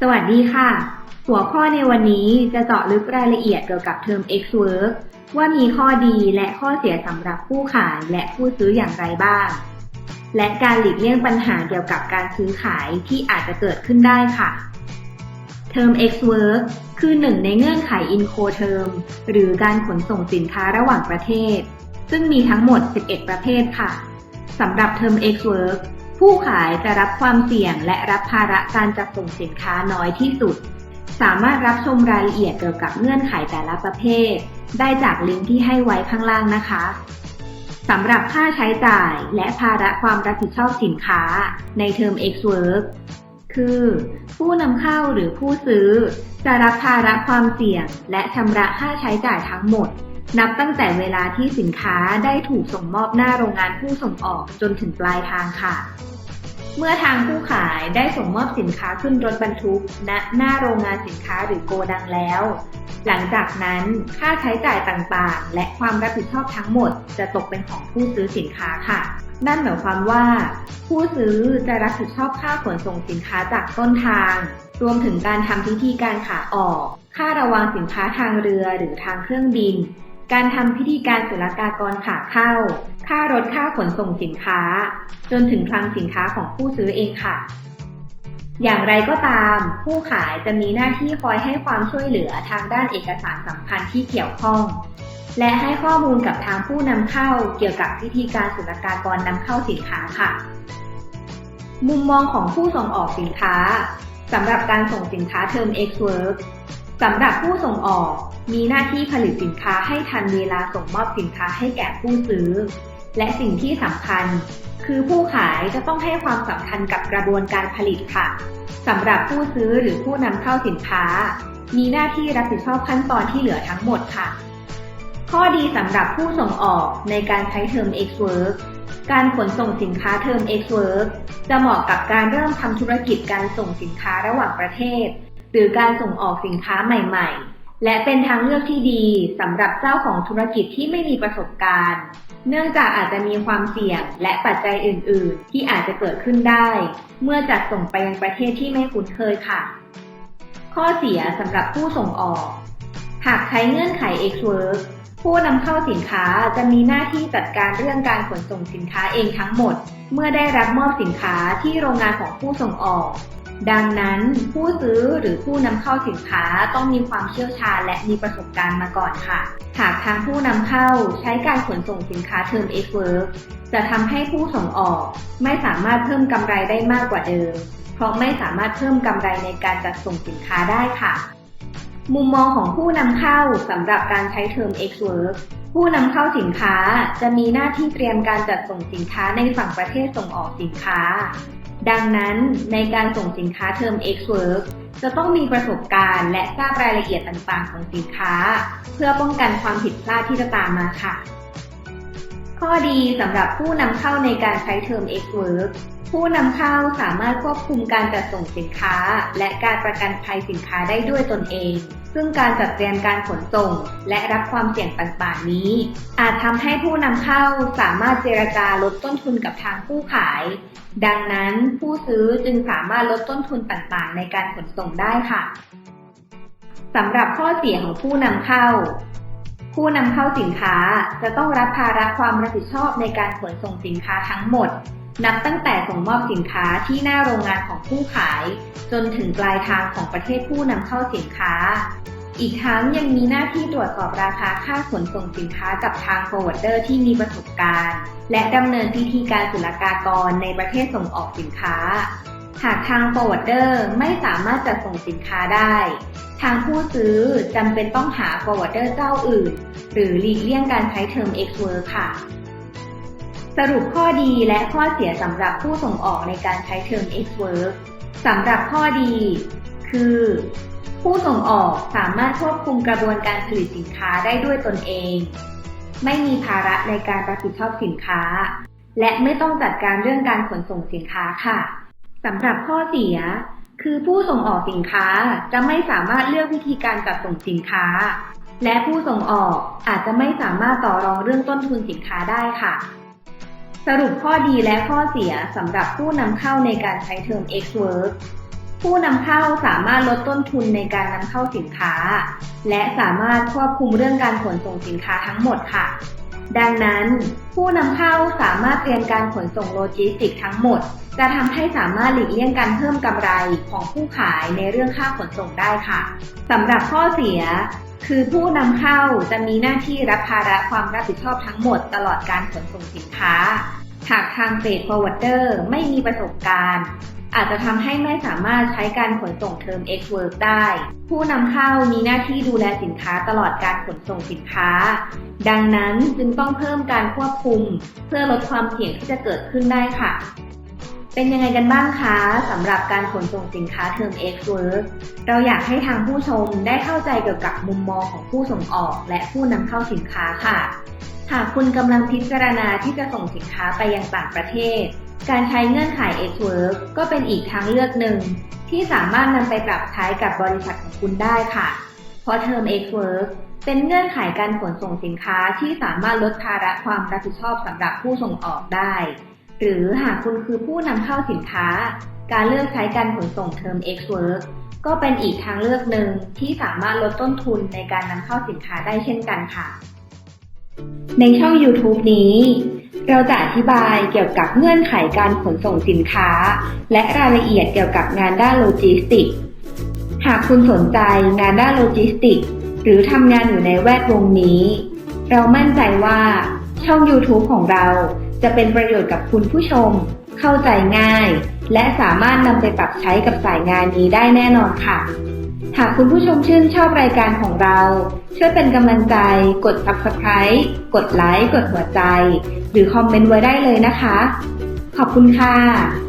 สวัสดีค่ะ หัวข้อในวันนี้จะเจาะลึกรายละเอียดเกี่ยวกับเทอม X work ว่ามีข้อดีและข้อเสียสำหรับผู้ขายและผู้ซื้ออย่างไรบ้าง และการหลีกเลี่ยงปัญหาเกี่ยวกับการซื้อขายที่อาจจะเกิดขึ้นได้ค่ะ เทอม X work คือหนึ่งในเงื่อนไข Incoterm หรือการขนส่งสินค้าระหว่างประเทศ ซึ่งมีทั้งหมด 11 ประเภทค่ะสำหรับเทอม X work ผู้ขายจะรับความเสี่ยงและรับภาระการจัดส่งสินค้าน้อยที่สุด สามารถรับชมรายละเอียดเกี่ยวกับเงื่อนไขแต่ละประเภท ได้จากลิงก์ที่ให้ไว้ข้างล่างนะคะสำหรับค่าใช้จ่ายและภาระความรับผิดชอบสินค้าในเทอม X work คือ ผู้นำเข้าหรือผู้ซื้อ จะรับภาระความเสี่ยง และชำระค่าใช้จ่ายทั้งหมด นับตั้งแต่เวลาที่สินค้าได้ถูกส่งมอบหน้าโรงงานผู้ส่งออกจนถึงปลายทางค่ะ เมื่อทางผู้ขายได้ส่งมอบสินค้าขึ้นรถบรรทุก ณ หน้าโรงงานสินค้าหรือโกดังแล้ว หลังจากนั้นค่าใช้จ่ายต่างๆ และความรับผิดชอบทั้งหมด จะตกเป็นของผู้ซื้อสินค้าค่ะ นั่นหมายความว่า ผู้ซื้อจะรับผิดชอบค่าขนส่งสินค้าจากต้นทาง รวมถึงการทำพิธีการขาออก ค่าระวางสินค้าทางเรือหรือทางเครื่องบิน การทำพิธีการศุลกากรขาเข้า ค่ารถค่าขนส่งสินค้า จนถึงคลังสินค้าของผู้ซื้อเองค่ะ อย่างไรก็ตาม ผู้ขายจะมีหน้าที่คอยให้ความช่วยเหลือทางด้านเอกสารสำคัญที่เกี่ยวข้อง และให้ข้อมูลกับทางผู้นำเข้าเกี่ยวกับพิธีการศุลกากรนำเข้าสินค้าค่ะ มุมมองของผู้ส่งออกสินค้าสำหรับการส่งสินค้าเทอม X work สำหรับผู้ส่งออก มีหน้าที่ผลิตสินค้าให้ทันเวลาส่งมอบสินค้าให้แก่ผู้ซื้อ และสิ่งที่สำคัญ คือผู้ขายจะต้องให้ความสำคัญกับกระบวนการผลิตค่ะสำหรับผู้ซื้อหรือผู้นำเข้าสินค้า มีหน้าที่รับผิดชอบขั้นตอนที่เหลือทั้งหมดค่ะ ข้อดีสำหรับผู้ส่งออกในการใช้เทอม X work การขนส่งสินค้าเทอม X work จะเหมาะกับการเริ่มทำธุรกิจการส่งสินค้าระหว่างประเทศ หรือการส่งออกสินค้าใหม่ ๆ และเป็นทางเลือกที่ดีสำหรับเจ้าของธุรกิจที่ไม่มีประสบการณ์ เนื่องจากอาจจะมีความเสี่ยงและปัจจัยอื่น ๆ ที่อาจจะเกิดขึ้นได้ เมื่อจัดส่งไปยังประเทศที่ไม่คุ้นเคยค่ะ ข้อเสียสำหรับผู้ส่งออก หากใช้เงื่อนไข X work ผู้นำเข้าสินค้าจะมีหน้าที่จัดการเรื่องการขนส่งสินค้าเองทั้งหมด เมื่อได้รับมอบสินค้าที่โรงงานของผู้ส่งออก ดังนั้นผู้ซื้อหรือผู้นำเข้าสินค้าต้องมีความเชี่ยวชาญและมีประสบการณ์มาก่อนค่ะ หากทางผู้นำเข้าใช้การขนส่งสินค้าเทอม X work จะทำให้ผู้ส่งออกไม่สามารถเพิ่มกำไรได้มากกว่าเดิม เพราะไม่สามารถเพิ่มกำไรในการจัดส่งสินค้าได้ค่ะ มุมมองของผู้นำเข้าสำหรับการใช้เทอม X work ผู้นำเข้าสินค้าจะมีหน้าที่เตรียมการจัดส่งสินค้าในฝั่งประเทศส่งออกสินค้า ดังนั้นในการส่งสินค้าเทอม X work จะต้องมีประสบการณ์และทราบรายละเอียดต่างๆ ของสินค้า เพื่อป้องกันความผิดพลาดที่จะตามมาค่ะ ข้อดีสำหรับผู้นำเข้าในการใช้เทอม X work ผู้นำเข้าสามารถควบคุมการจัดส่งสินค้า และการประกันภัยสินค้าได้ด้วยตนเอง ซึ่งการจัดเตรียมการขนส่ง และรับความเสี่ยงต่างๆนี้ อาจทำให้ผู้นำเข้าสามารถเจรจาลดต้นทุนกับทางผู้ขาย ดังนั้นผู้ซื้อจึงสามารถลดต้นทุนต่างๆ ในการขนส่งได้ค่ะสำหรับข้อเสียของผู้นำเข้าผู้นำเข้าสินค้าจะต้องรับภาระความรับผิดชอบในการขนส่งสินค้าทั้งหมด นับตั้งแต่ส่งมอบสินค้าที่หน้าโรงงานของผู้ขาย จนถึงปลายทางของประเทศผู้นำเข้าสินค้า อีกทั้งยังมีหน้าที่ตรวจสอบราคาค่าขนส่งสินค้ากับทาง forwarder ที่มีประสบการณ์ และดำเนินพิธีการศุลกากรในประเทศส่งออกสินค้า หากทาง forwarder ไม่สามารถจัดส่งสินค้าได้ ทางผู้ซื้อจำเป็นต้องหา forwarder เจ้าอื่น หรือหลีกเลี่ยงการใช้เทอม X work ค่ะ สรุปข้อดีและข้อเสียสำหรับผู้ส่งออกในการใช้เทอม X work สำหรับข้อดี คือ ผู้ส่งออกสามารถควบคุมกระบวนการผลิตสินค้าได้ด้วยตนเอง ไม่มีภาระในการรับผิดชอบสินค้า และไม่ต้องจัดการเรื่องการขนส่งสินค้าค่ะสำหรับข้อเสีย คือผู้ส่งออกสินค้าจะไม่สามารถเลือกวิธีการจัดส่งสินค้า และผู้ส่งออกอาจจะไม่สามารถต่อรองเรื่องต้นทุนสินค้าได้ค่ะ สรุปข้อดีและข้อเสียสำหรับผู้นำเข้าในการใช้เทอม X work ผู้นำเข้าสามารถลดต้นทุนในการนำเข้าสินค้า และสามารถควบคุมเรื่องการขนส่งสินค้าทั้งหมดค่ะ ดังนั้น ผู้นำเข้าสามารถเตรียมการขนส่งโลจิสติกทั้งหมด จะทำให้สามารถหลีกเลี่ยงการเพิ่มกำไรของผู้ขายในเรื่องค่าขนส่งได้ค่ะสำหรับข้อเสีย คือผู้นำเข้าจะมีหน้าที่รับภาระความรับผิดชอบทั้งหมดตลอดการขนส่งสินค้า หากทางเฟดฟอร์เวอร์เดอร์ไม่มีประสบการณ์ อาจจะทำให้ไม่สามารถใช้การขนส่งเทอม X work ได้ ผู้นำเข้ามีหน้าที่ดูแลสินค้าตลอดการขนส่งสินค้า ดังนั้นจึงต้องเพิ่มการควบคุม เพื่อลดความเสี่ยงที่จะเกิดขึ้นได้ค่ะ เป็นยังไงกันบ้างคะสำหรับการขนส่งสินค้าเทอม X work เราอยากให้ทางผู้ชมได้เข้าใจเกี่ยวกับมุมมองของผู้ส่งออกและผู้นำเข้าสินค้าค่ะ หากคุณกำลังพิจารณาที่จะส่งสินค้าไปยังต่างประเทศ การใช้เงื่อนไข X-Work ก็เป็นอีกทางเลือกหนึ่ง ที่สามารถนำไปปรับใช้กับบริษัทของคุณได้ค่ะ เพราะเทอม X-Work เป็นเงื่อนไขการขนส่งสินค้าที่สามารถลดภาระความรับผิดชอบสำหรับผู้ส่งออกได้ หรือหากคุณคือผู้นำเข้าสินค้า การเลือกใช้การขนส่งเทอม X-Work ก็เป็นอีกทางเลือกหนึ่งที่สามารถลดต้นทุนในการนำเข้าสินค้าได้เช่นกันค่ะ ในช่อง YouTube นี้ เราจะอธิบายเกี่ยวกับเงื่อนไขการขนส่งสินค้า และรายละเอียดเกี่ยวกับงานด้านโลจิสติก หากคุณสนใจงานด้านโลจิสติก หรือทำงานอยู่ในแวดวงนี้ เรามั่นใจว่าช่อง YouTube ของเรา จะเป็นประโยชน์กับคุณผู้ชม เข้าใจง่าย และสามารถนำไปปรับใช้กับสายงานนี้ได้แน่นอนค่ะ หากคุณผู้ชมชื่นชอบรายการของเรา ช่วยเป็นกำลังใจ กด Subscribe กดไลค์ กดหัวใจ หรือคอมเมนต์ไว้ได้เลยนะคะ ขอบคุณค่ะ